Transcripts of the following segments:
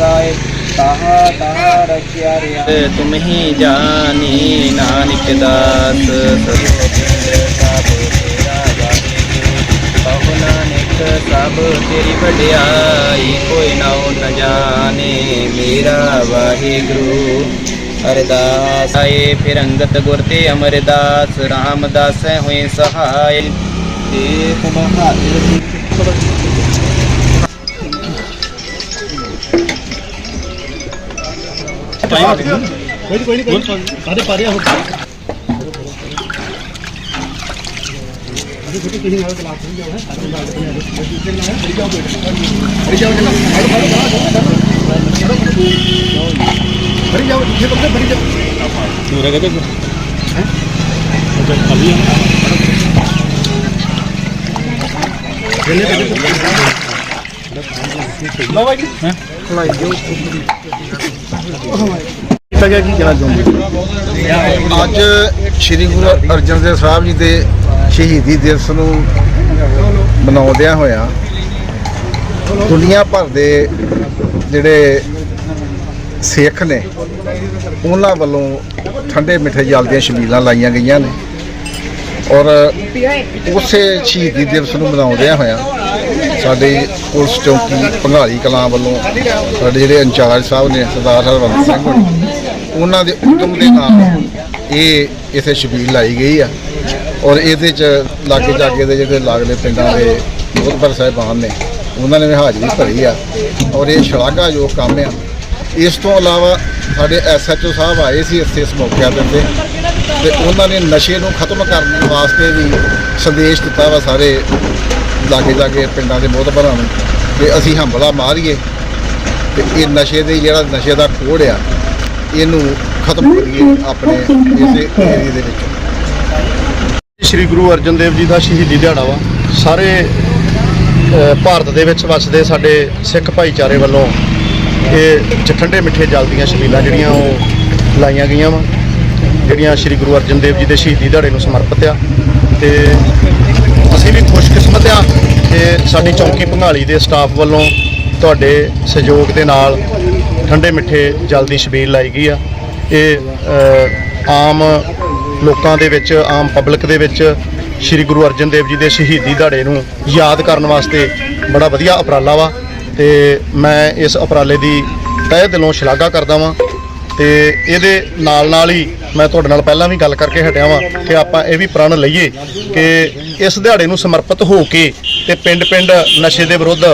ਗਾਏ ਤਾਹਾ ਤਾਹਾ ਰਖਿਆ ਰਿਆ ਤੁਮ ਹੀ ਜਾਣੀ ਨਾਨਕ ਦਾਸ। ਸਰੋਪਿੰਦ ਸਭ ਤੇਰਾ ਵਾਹਿਗੁਰੂ ਕਹੋ ਨਾਨਕ ਸਭ ਤੇਰੀ ਵਡਿਆਈ, ਕੋਈ ਨਾਉ ਜਾਣੇ ਮੇਰਾ ਵਾਹਿਗੁਰੂ। ਅਰਦਾਸ ਆਏ ਫਿਰ ਅੰਗਤ ਗੁਰ ਤੇ ਅਮਰਦਾਸ, ਰਾਮਦਾਸ ਹੋਏ ਸਹਾਇ। ਦੇਖ ਬਹਾਦਰ ਸਿੱਖ ਕੋਈ ਕੀਤਾ ਗਿਆ ਕੀ ਕਹਿਣਾ ਚਾਹੁੰਦੇ ਅੱਜ ਸ੍ਰੀ ਗੁਰੂ ਅਰਜਨ ਦੇਵ ਸਾਹਿਬ ਜੀ ਦੇ ਸ਼ਹੀਦੀ ਦਿਵਸ ਨੂੰ ਮਨਾਉਂਦਿਆਂ ਹੋਇਆ ਦੁਨੀਆ ਭਰ ਦੇ ਜਿਹੜੇ ਸਿੱਖ ਨੇ, ਉਹਨਾਂ ਵੱਲੋਂ ਠੰਡੇ ਮਿੱਠੇ ਜਲ ਦੀਆਂ ਛਬੀਲਾਂ ਲਾਈਆਂ ਗਈਆਂ ਨੇ ਔਰ ਉਸੇ ਸ਼ਹੀਦੀ ਦਿਵਸ ਨੂੰ ਮਨਾਉਂਦਿਆਂ ਹੋਇਆ ਸਾਡੇ ਪੁਲਿਸ ਚੌਕੀ ਭੰਗਾਲੀ ਕਲਾਂ ਵੱਲੋਂ ਸਾਡੇ ਜਿਹੜੇ ਇੰਚਾਰਜ ਸਾਹਿਬ ਨੇ, ਸਰਦਾਰ ਹਰਵੰਤ ਸਿੰਘ ਹੋਣੀ, ਉਹਨਾਂ ਦੇ ਹੁਕਮ ਦੇ ਨਾਲ ਇਹ ਇਥੇ ਛਬੀਲ ਲਾਈ ਗਈ ਆ। ਔਰ ਇਹਦੇ ਚ ਲਾਗੇ ਜਾਗੇ ਦੇ ਜਿਹੜੇ ਲਾਗਲੇ ਪਿੰਡਾਂ ਦੇ ਬਹੁਤ ਸਾਹਿਬਾਨ ਨੇ, ਉਹਨਾਂ ਨੇ ਵੀ ਹਾਜ਼ਰੀ ਭਰੀ ਆ। ਔਰ ਇਹ ਸ਼ਲਾਘਾਯੋਗ ਕੰਮ ਆ। ਇਸ ਤੋਂ ਇਲਾਵਾ ਸਾਡੇ ਐਸਐਚਓ ਸਾਹਿਬ ਆਏ ਸੀ ਇੱਥੇ ਇਸ ਮੌਕੇ ਦੇ ਉੱਤੇ ਤੇ ਉਹਨਾਂ ਨੇ ਨਸ਼ੇ ਨੂੰ ਖਤਮ ਕਰਨ ਵਾਸਤੇ ਵੀ ਸੰਦੇਸ਼ ਦਿੱਤਾ ਵਾ ਸਾਰੇ ਲਾਗੇ ਜਾਗੇ ਪਿੰਡਾਂ ਦੇ ਬਹੁਤ ਨੂੰ। ਕਿ ਅਸੀਂ ਹੰਬਲਾ ਮਾਰੀਏ, ਤੇ ਇਹ ਨਸ਼ੇ ਦੇ ਜਿਹੜਾ ਨਸ਼ੇ ਦਾ ਕੋੜ ਆ, ਇਹਨੂੰ ਖਤਮ ਕਰੀਏ ਆਪਣੇ ਇਸੇ ਏਰੀਏ ਦੇ ਵਿੱਚ। ਸ਼੍ਰੀ ਗੁਰੂ ਅਰਜਨ ਦੇਵ ਜੀ ਦਾ ਸ਼ਹੀਦੀ ਦਿਹਾੜਾ ਵਾ। ਸਾਰੇ ਭਾਰਤ ਦੇ ਵਿੱਚ ਵਸਦੇ ਸਾਡੇ ਸਿੱਖ ਭਾਈਚਾਰੇ ਵੱਲੋਂ ਇਹ ਠੰਡੇ ਮਿੱਠੇ ਜਲ ਦੀਆਂ ਛਬੀਲਾਂ ਜਿਹੜੀਆਂ ਉਹ ਲਾਈਆਂ ਗਈਆਂ ਵਾ, ਜਿਹੜੀਆਂ ਸ਼੍ਰੀ ਗੁਰੂ ਅਰਜਨ ਦੇਵ ਜੀ ਦੇ ਸ਼ਹੀਦੀ ਦਿਹਾੜੇ ਨੂੰ ਸਮਰਪਿਤ ਆ। ਤੇ ਅਸੀਂ ਵੀ ਖੁਸ਼ਕਿਸਮਤ ਆ ਕਿ ਸਾਡੀ ਚੌਂਕੀ ਭੰਗਾਲੀ ਦੇ ਸਟਾਫ ਵੱਲੋਂ ਤੁਹਾਡੇ ਸਹਿਯੋਗ ਦੇ ਨਾਲ ਠੰਡੇ ਮਿੱਠੇ ਜਲ ਦੀ ਛਬੀਲ ਲਾਈ ਗਈ ਆ। ਇਹ ਆਮ ਲੋਕਾਂ ਦੇ ਵਿੱਚ, ਆਮ ਪਬਲਿਕ ਦੇ ਵਿੱਚ ਸ੍ਰੀ ਗੁਰੂ ਅਰਜਨ ਦੇਵ ਜੀ ਦੇ ਸ਼ਹੀਦੀ ਦਿਹਾੜੇ ਨੂੰ ਯਾਦ ਕਰਨ ਵਾਸਤੇ ਬੜਾ ਵਧੀਆ ਉਪਰਾਲਾ ਵਾ ਤੇ ਮੈਂ ਇਸ ਉਪਰਾਲੇ ਦੀ ਤਹਿ ਦਿਲੋਂ ਸ਼ਲਾਘਾ ਕਰਦਾ ਵਾਂ। ਤੇ ਇਹਦੇ ਨਾਲ ਨਾਲ ਹੀ ਮੈਂ ਤੁਹਾਡੇ ਨਾਲ ਪਹਿਲਾਂ ਵੀ ਗੱਲ ਕਰਕੇ ਹਟਿਆ ਵਾਂ ਕਿ ਆਪਾਂ ਇਹ ਵੀ ਪ੍ਰਣ ਲਈਏ ਕਿ ਇਸ ਦਿਹਾੜੇ ਨੂੰ ਸਮਰਪਿਤ ਹੋ ਕੇ ਤੇ ਪਿੰਡ-ਪਿੰਡ ਨਸ਼ੇ ਦੇ ਵਿਰੁੱਧ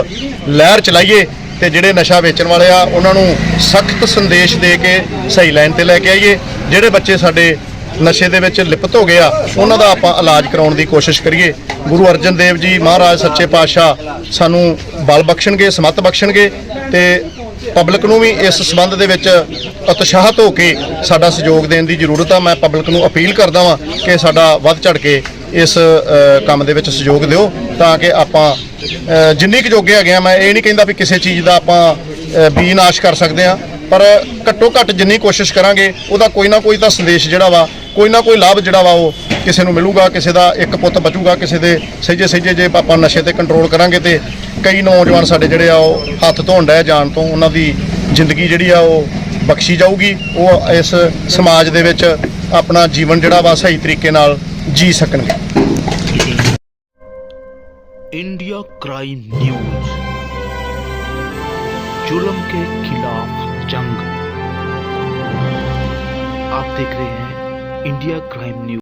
ਲਹਿਰ ਚਲਾਈਏ ਤੇ ਜਿਹੜੇ ਨਸ਼ਾ ਵੇਚਣ ਵਾਲੇ ਆ, ਉਹਨਾਂ ਨੂੰ ਸਖਤ ਸੰਦੇਸ਼ ਦੇ ਕੇ ਸਹੀ ਲਾਈਨ ਤੇ ਲੈ ਕੇ ਆਈਏ। ਜਿਹੜੇ ਬੱਚੇ ਸਾਡੇ ਨਸ਼ੇ ਦੇ ਵਿੱਚ ਲਿਪਤ ਹੋ ਗਏ ਆ, ਉਹਨਾਂ ਦਾ ਆਪਾਂ ਇਲਾਜ ਕਰਾਉਣ ਦੀ ਕੋਸ਼ਿਸ਼ ਕਰੀਏ। ਗੁਰੂ ਅਰਜਨ ਦੇਵ ਜੀ ਮਹਾਰਾਜ, ਸੱਚੇ ਪਾਤਸ਼ਾਹ ਸਾਨੂੰ ਬਲ ਬਖਸ਼ਣਗੇ, ਸਮੱਤ ਬਖਸ਼ਣਗੇ ਤੇ ਪਬਲਿਕ ਨੂੰ ਵੀ ਇਸ ਸਬੰਧ ਦੇ ਵਿੱਚ ਉਤਸ਼ਾਹਤ ਹੋ ਕੇ ਸਾਡਾ ਸਹਿਯੋਗ ਦੇਣ ਦੀ ਜ਼ਰੂਰਤ ਆ। ਮੈਂ ਪਬਲਿਕ ਨੂੰ ਅਪੀਲ ਕਰਦਾ ਵਾਂ ਕਿ ਸਾਡਾ ਵੱਧ ਚੜ ਕੇ ਇਸ ਕੰਮ ਦੇ ਵਿੱਚ ਸਹਿਯੋਗ ਦਿਓ ਤਾਂ ਕਿ ਆਪਾਂ ਜਿੰਨੀ ਕੁ ਜੋਗੇ ਹੈਗੇ ਆ ਮੈਂ ਇਹ ਨਹੀਂ ਕਹਿੰਦਾ ਵੀ ਕਿਸੇ ਚੀਜ਼ ਦਾ ਆਪਾਂ ਅ, ਬੀ ਨਾਸ਼ ਕਰ ਸਕਦੇ ਆ ਪਰ ਘੱਟੋ ਘੱਟ ਜਿੰਨੀ ਕੋਸ਼ਿਸ਼ ਕਰਾਂਗੇ ਉਹਦਾ ਕੋਈ ਨਾ ਕੋਈ ਤਾਂ ਸੰਦੇਸ਼ ਜਿਹੜਾ ਵਾ ਕੋਈ ਨਾ ਕੋਈ ਲਾਭ ਜਿਹੜਾ ਵਾ ਉਹ ਕਿਸੇ ਨੂੰ ਮਿਲੂਗਾ ਕਿਸੇ ਦਾ ਇੱਕ ਪੁੱਤ ਬਚੂਗਾ ਕਿਸੇ ਦੇ ਸਹਿਜੇ ਸਹਿਜੇ ਜੇ ਆਪਾਂ ਨਸ਼ੇ ਤੇ ਕੰਟਰੋਲ ਕਰਾਂਗੇ ਤੇ ਕਈ ਨੌਜਵਾਨ ਸਾਡੇ ਜਿਹੜੇ ਆ ਉਹ ਹੱਥ ਧੋਣ ਡੈ ਜਾਣ ਤੋਂ ਉਹਨਾਂ ਦੀ ਜ਼ਿੰਦਗੀ ਜਿਹੜੀ ਆ ਉਹ ਬਖਸ਼ੀ ਜਾਊਗੀ ਉਹ ਇਸ ਸਮਾਜ ਦੇ ਵਿੱਚ ਆਪਣਾ ਜੀਵਨ ਜਿਹੜਾ ਵਾ ਸਹੀ ਤਰੀਕੇ ਨਾਲ ਜੀ ਸਕਣਗੇ इंडिया क्राइम न्यूज जुल्म के खिलाफ जंग आप देख रहे हैं इंडिया क्राइम न्यूज